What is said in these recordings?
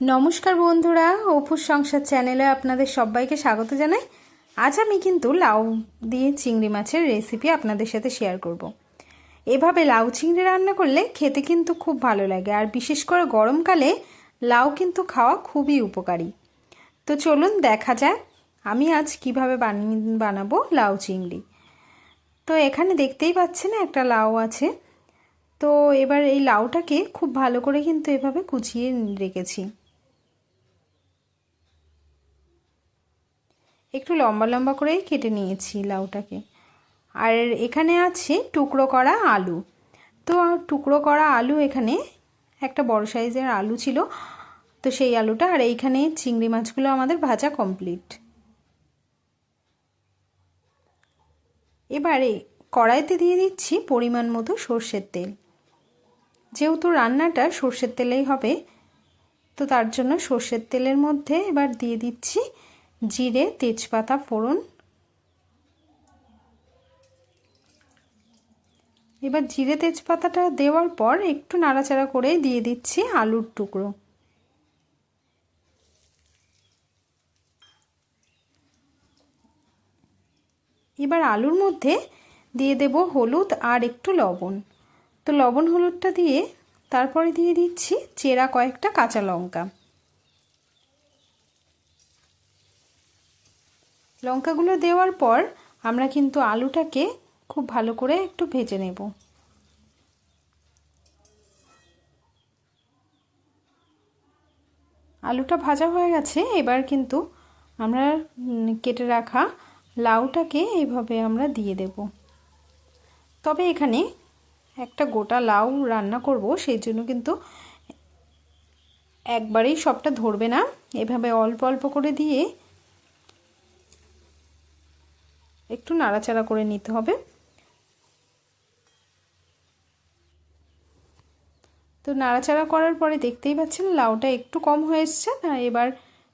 নমস্কার বন্ধুরা অপুর সংসার চ্যানেলে আপনাদের সবাইকে স্বাগত জানাই। আজ আমি কিন্তু লাউ দিয়ে চিংড়ি মাছের রেসিপি আপনাদের সাথে শেয়ার করব। এভাবে লাউ চিংড়ি রান্না করলে খেতে কিন্তু খুব ভালো লাগে, আর বিশেষ করে গরমকালে লাউ কিন্তু খাওয়া খুবই উপকারী। তো চলুন দেখা যাক আমি আজ কীভাবে বানিয়ে বানাবো লাউ চিংড়ি। তো এখানে দেখতেই পাচ্ছেন একটা লাউ আছে। তো এবার এই লাউটাকে খুব ভালো করে কিন্তু এভাবে কুচিয়ে রেখেছি। একটু লম্বা লম্বা করেই কেটে নিয়েছি লাউটাকে। আর এখানে আছে টুকরো করা আলু। তো টুকরো করা আলু এখানে একটা বড় সাইজের আলু ছিল। তো সেই আলুটা আর এইখানে চিংড়ি মাছগুলো আমাদের ভাজা কমপ্লিট এবারে কড়াইতে দিয়ে দিচ্ছি পরিমাণ মতো সর্ষের তেল। যেহেতু রান্নাটা সর্ষের তেলেই হবে, তো তার জন্য সর্ষের তেলের মধ্যে এবার দিয়ে দিচ্ছি জিরে, তেজপাতা ফোড়ন। এবার জিরে, তেজপাতাটা দেওয়ার পর একটু নাড়াচাড়া করে দিয়ে দিচ্ছি আলুর টুকরো। এবার আলুর মধ্যে দিয়ে দেব হলুদ আর একটু লবণ। তো লবণ হলুদটা দিয়ে তারপরে দিয়ে দিচ্ছি চেরা কয়েকটা কাঁচা লঙ্কা। লঙ্কাগুলো দেওয়ার পর আমরা কিন্তু আলুটাকে খুব ভালো করে একটু ভেজে নেব। আলুটা ভাজা হয়ে গেছে, এবার কিন্তু আমরা কেটে রাখা লাউটাকে এইভাবে আমরা দিয়ে দেব। তবে এখানে একটা গোটা লাউ রান্না করব, সেই জন্য কিন্তু একবারেই সবটা ধরবে না। এভাবে অল্প অল্প করে দিয়ে একটু নাড়াচাড়া করে নিতে হবে। তো নাড়াচাড়া করার পরে দেখতেই পাচ্ছেন লাউটা একটু কম হয়ে এসছে। না এবার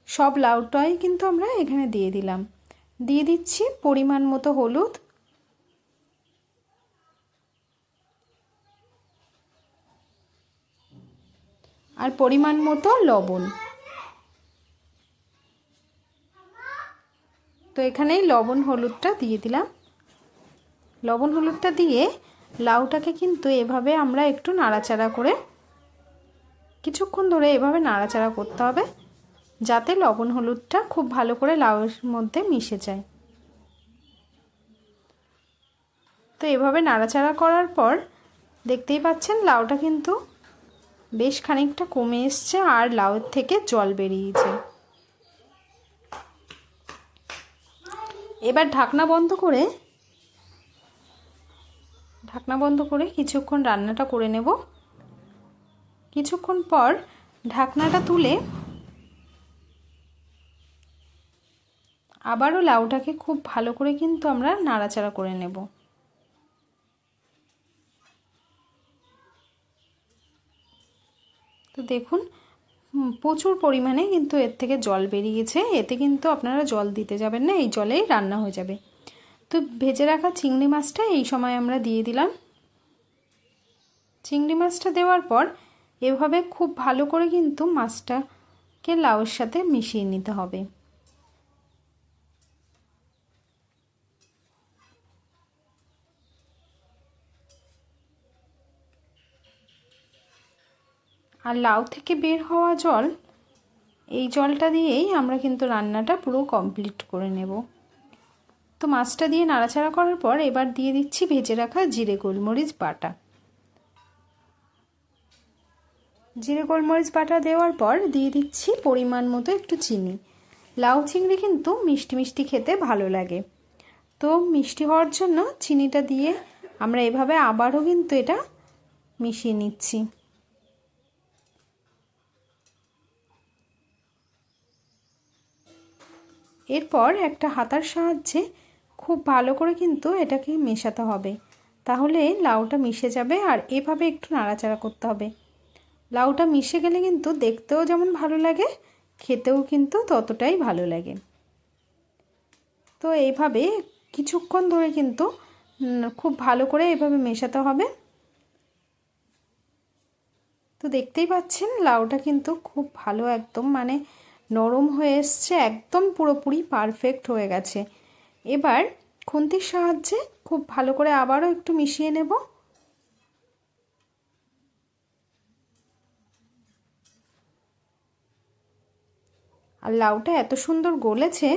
সব লাউটাই কিন্তু আমরা এখানে দিয়ে দিলাম। দিয়ে দিচ্ছি পরিমাণ মতো হলুদ। আর পরিমাণ মতো লবণ। তো এখানেই লবণ হলুদটা দিয়ে দিলাম। লবণ হলুদটা দিয়ে লাউটাকে কিন্তু এভাবে আমরা একটু নাড়াচাড়া করে কিছুক্ষণ ধরে এভাবে নাড়াচাড়া করতে হবে, যাতে লবণ হলুদটা খুব ভালো করে লাউয়ের মধ্যে মিশে যায়। তো এভাবে নাড়াচাড়া করার পর দেখতেই পাচ্ছেন লাউটা কিন্তু বেশ খানিকটা কমে এসছে আর লাউয়ের থেকে জল বেরিয়েছে। এবার ঢাকনা বন্ধ করে, ঢাকনা বন্ধ করে কিছুক্ষণ রান্নাটা করে নেব। কিছুক্ষণ পর ঢাকনাটা তুলে আবারও লাউটাকে খুব ভালো করে কিন্তু আমরা নাড়াচাড়া করে নেব। তো দেখুন প্রচুর পরিমাণে কিন্তু এর থেকে জল বেরিয়েছে। এতে কিন্তু আপনারা জল দিতে যাবেন না, এই জলেই রান্না হয়ে যাবে। তো ভেজে রাখা চিংড়ি মাছটা এই সময় আমরা দিয়ে দিলাম। চিংড়ি মাছটা দেওয়ার পর এভাবে খুব ভালো করে কিন্তু মাছটাকে লাউয়ের সাথে মিশিয়ে নিতে হবে। আর লাউ থেকে বের হওয়া জল, এই জলটা দিয়েই আমরা কিন্তু রান্নাটা পুরো কমপ্লিট করে নেব। তো মাছটা দিয়ে নাড়াচাড়া করার পর এবার দিয়ে দিচ্ছি ভেজে রাখা জিরে গোলমরিচ বাটা। জিরে গোলমরিচ বাটা দেওয়ার পর দিয়ে দিচ্ছি পরিমাণ মতো একটু চিনি। লাউ চিংড়ি কিন্তু মিষ্টি মিষ্টি খেতে ভালো লাগে। তো মিষ্টি হওয়ার জন্য চিনিটা দিয়ে আমরা এভাবে আবারও কিন্তু এটা মিশিয়ে নিচ্ছি। এরপর একটা হাতার সাহায্যে খুব ভালো করে কিন্তু এটাকে মেশাতে হবে। তাহলে লাউটা মিশে যাবে আর এভাবে একটু নাড়াচাড়া করতে হবে। লাউটা মিশে গেলে কিন্তু দেখতেও যেমন ভালো লাগে, খেতেও কিন্তু ততটাই ভালো লাগে। তো এইভাবে কিছুক্ষণ ধরে কিন্তু খুব ভালো করে এভাবে মেশাতে হবে। তো দেখতেই পাচ্ছেন, লাউটা কিন্তু খুব ভালো একদম মানে নরম হয়ে এসছে, একদম পুরোপুরি পারফেক্ট হয়ে গেছে। এবার খুন্তির সাহায্যে খুব ভালো করে আবারও একটু মিশিয়ে নেব। আর লাউটা এত সুন্দর গলেছে,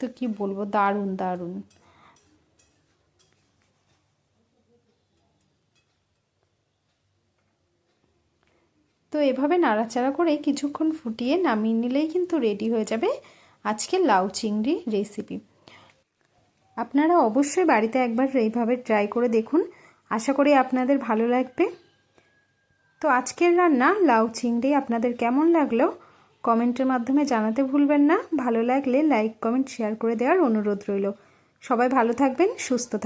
তো কি বলব? দারুণ দারুণ। এভাবে নাড়াচাড়া করে কিছুক্ষণ ফুটিয়ে নামিয়ে নিলেই কিন্তু রেডি হয়ে যাবে আজকে লাউ চিংড়ি রেসিপি। আপনারা অবশ্যই বাড়িতে একবার এইভাবে ট্রাই করে দেখুন। আশা করি আপনাদের ভালো লাগবে। তো আজকের রান্না লাউ চিংড়ি আপনাদের কেমন লাগল কমেন্টের মাধ্যমে জানাতে ভুলবেন না। ভালো লাগলে লাইক, কমেন্ট, শেয়ার করে দেওয়ার অনুরোধ রইল। সবাই ভালো থাকবেন, সুস্থ থাকবেন।